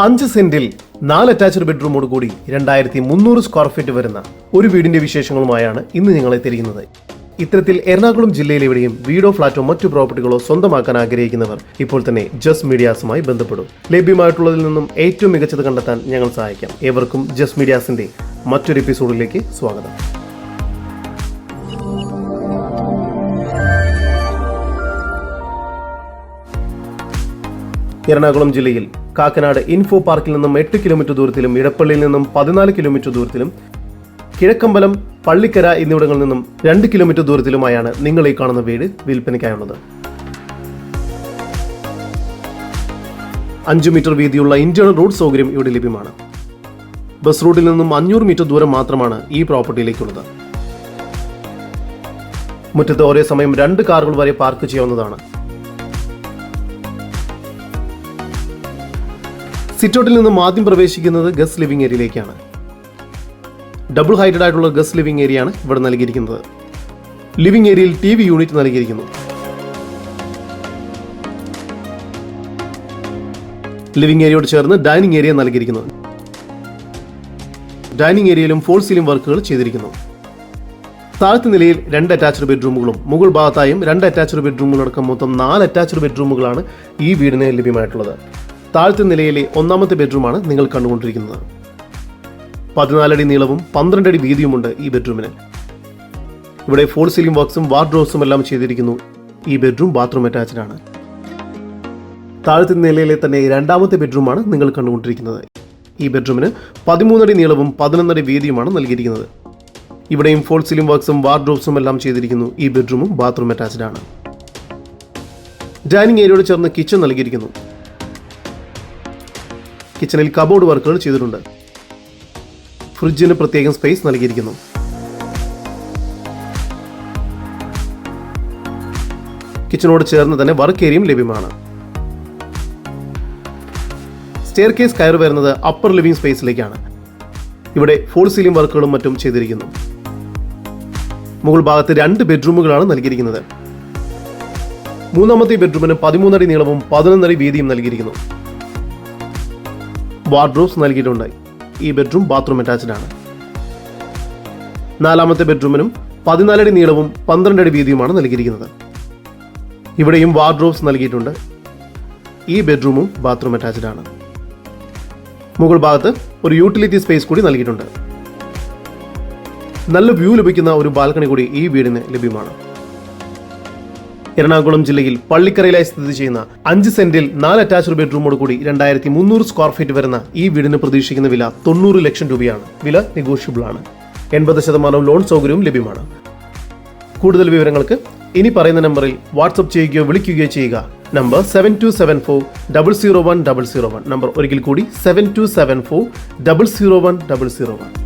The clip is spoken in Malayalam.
അഞ്ച് സെന്റിൽ നാല് അറ്റാച്ച്ഡ് ബെഡ്റൂമോട് കൂടി രണ്ടായിരത്തി മുന്നൂറ് സ്ക്വയർ ഫീറ്റ് വരുന്ന ഒരു വീടിന്റെ വിശേഷങ്ങളുമായാണ് ഇന്ന് നിങ്ങളെ തിരിയുന്നത് ഇത്തരത്തിൽ എറണാകുളം ജില്ലയിലെവിടെയും വീടോ ഫ്ളാറ്റോ മറ്റു പ്രോപ്പർട്ടികളോ സ്വന്തമാക്കാൻ ആഗ്രഹിക്കുന്നവർ ഇപ്പോൾ തന്നെ ജസ് മീഡിയാസുമായി ബന്ധപ്പെടും. ലഭ്യമായിട്ടുള്ളതിൽ നിന്നും ഏറ്റവും മികച്ചത് കണ്ടെത്താൻ ഞങ്ങൾ സഹായിക്കാം. ഏവർക്കും ജസ് മീഡിയാസിന്റെ മറ്റൊരു എപ്പിസോഡിലേക്ക് സ്വാഗതം. എറണാകുളം ജില്ലയിൽ കാക്കനാട് ഇൻഫോ പാർക്കിൽ നിന്നും എട്ട് കിലോമീറ്റർ ദൂരത്തിലും ഇടപ്പള്ളിയിൽ നിന്നും പതിനാല് കിലോമീറ്റർ ദൂരത്തിലും കിഴക്കമ്പലം പള്ളിക്കര എന്നിവിടങ്ങളിൽ നിന്നും രണ്ട് കിലോമീറ്റർ ദൂരത്തിലുമായാണ് നിങ്ങൾ ഈ കാണുന്ന വീട് വിൽപ്പനയ്ക്കായുള്ളത്. അഞ്ചു മീറ്റർ വീതിയുള്ള ഇന്റേണൽ റോഡ് സൗകര്യം ഇവിടെ ലഭ്യമാണ്. ബസ് റൂട്ടിൽ നിന്നും അഞ്ഞൂറ് മീറ്റർ ദൂരം മാത്രമാണ് ഈ പ്രോപ്പർട്ടിയിലേക്കുള്ളത്. മുറ്റത്ത് ഒരേ സമയം രണ്ട് കാറുകൾ വരെ പാർക്ക് ചെയ്യാവുന്നതാണ്. സിറ്റൗട്ടിൽ നിന്നും ആദ്യം പ്രവേശിക്കുന്നത് ഗസ്റ്റ് ലിവിംഗ് ഏരിയയിലേക്കാണ്. ഡബിൾ ഹൈറ്റഡ് ആയിട്ടുള്ള ഗസ്റ്റ് ലിവിംഗ് ഏരിയയാണ് ഇവിടെ നൽകിയിരിക്കുന്നത്. ലിവിംഗ് ഏരിയയിൽ ടി വി യൂണിറ്റ് നൽകിയിരിക്കുന്നു. ലിവിംഗ് ഏരിയയോട് ചേർന്ന് ഡൈനിങ് ഏരിയ നൽകിയിരിക്കുന്നു. ഡൈനിങ് ഏരിയയിലും ഫോൾ സീലിംഗ് വർക്കുകൾ ചെയ്തിരിക്കുന്നു. താഴത്തെ നിലയിൽ രണ്ട് അറ്റാച്ച്ഡ് ബെഡ്റൂമുകളും മുകൾ ഭാഗത്തായും രണ്ട് അറ്റാച്ച്ഡ് ബെഡ്റൂമുകളടക്കം മൊത്തം നാല് അറ്റാച്ച്ഡ് ബെഡ്റൂമുകളാണ് ഈ വീടിന് ലഭ്യമായിട്ടുള്ളത്. താഴത്തെ നിലയിലെ ഒന്നാമത്തെ ബെഡ്റൂമാണ് നിങ്ങൾ കണ്ടുകൊണ്ടിരിക്കുന്നത്. പതിനാലടി നീളവും പന്ത്രണ്ടടി വീതിയുമുണ്ട് ഈ ബെഡ്റൂമിന്. ഇവിടെ ഫോൾ സീലിംഗ് വർക്ക്സും വാർഡ്രോബ്സും എല്ലാം ചെയ്തിരിക്കുന്നു. ഈ ബെഡ്റൂം ബാത്റൂം അറ്റാച്ച്ഡ് ആണ്. താഴത്തെ നിലയിലെ തന്നെ രണ്ടാമത്തെ ബെഡ്റൂമാണ് നിങ്ങൾ കണ്ടുകൊണ്ടിരിക്കുന്നത്. ഈ ബെഡ്റൂമിന് പതിമൂന്നടി നീളവും പതിനൊന്നടി വീതിയുമാണ് നൽകിയിരിക്കുന്നത്. ഇവിടെയും ഫോൾ സീലിംഗ് വർക്ക്സും വാർഡ്രോബ്സും എല്ലാം ചെയ്തിരിക്കുന്നു. ഈ ബെഡ്റൂമും ബാത്റൂം അറ്റാച്ച്ഡ് ആണ്. ഡൈനിങ് ഏരിയയോട് ചേർന്ന് കിച്ചൺ നൽകിയിരിക്കുന്നു. കിച്ചണിൽ കബോർഡ് വർക്കുകൾ ചെയ്തിട്ടുണ്ട്. ഫ്രിഡ്ജിന് പ്രത്യേകം സ്പേസ് നൽകിയിരിക്കുന്നു. കിച്ചണോട് ചേർന്ന് തന്നെ വർക്ക് ഏരിയയും ലഭ്യമാണ്. സ്റ്റെയർ കേസ് കയറി വരുന്നത് അപ്പർ ലിവിംഗ് സ്പേസിലേക്കാണ് ഇവിടെ ഫോൾ സീലിംഗ് വർക്കുകളും മറ്റും ചെയ്തിരിക്കുന്നു. മുകൾ ഭാഗത്ത് രണ്ട് ബെഡ്റൂമുകളാണ് നൽകിയിരിക്കുന്നത്. മൂന്നാമത്തെ ബെഡ്റൂമിന് പതിമൂന്നടി നീളവും പതിനൊന്നടി വീതിയും നൽകിയിരിക്കുന്നു. വാർഡ്രോബ്സ് നൽകിയിട്ടുണ്ട് ഈ ബെഡ്റൂം ബാത്റൂം അറ്റാച്ച്ഡ് ആണ്. നാലാമത്തെ ബെഡ്റൂമിനും പതിനാലടി നീളവും പന്ത്രണ്ട് അടി വീതിയുമാണ് നൽകിയിരിക്കുന്നത്. ഇവിടെയും വാർഡ്രോബ്സ് നൽകിയിട്ടുണ്ട്. ഈ ബെഡ്റൂമും ബാത്റൂം അറ്റാച്ച്ഡ് ആണ്. മുകൾ ഭാഗത്ത് ഒരു യൂട്ടിലിറ്റി സ്പേസ് കൂടി നൽകിയിട്ടുണ്ട്. നല്ല വ്യൂ ലഭിക്കുന്ന ഒരു ബാൽക്കണി കൂടി ഈ വീടിന് ലഭ്യമാണ്. എറണാകുളം ജില്ലയിൽ പള്ളിക്കരയിലായി സ്ഥിതി ചെയ്യുന്ന അഞ്ച് സെന്റിൽ നാല് അറ്റാച്ച്ഡ് ബെഡ്റൂമോട് കൂടി രണ്ടായിരത്തി മുന്നൂറ് സ്ക്വയർ ഫീറ്റ് വരുന്ന ഈ വീടിന് പ്രതീക്ഷിക്കുന്ന വില തൊണ്ണൂറ് ലക്ഷം രൂപയാണ്. വില നെഗോഷ്യബിൾ ആണ്. എൺപത് ശതമാനം ലോൺ സൗകര്യവും ലഭ്യമാണ്. കൂടുതൽ വിവരങ്ങൾക്ക് ഇനി പറയുന്ന നമ്പറിൽ വാട്സപ്പ് ചെയ്യുകയോ വിളിക്കുകയോ ചെയ്യുക. Number seven two seven four double zero one double zero one number ഒരിക്കൽ കൂടി seven two seven four double zero one double zero one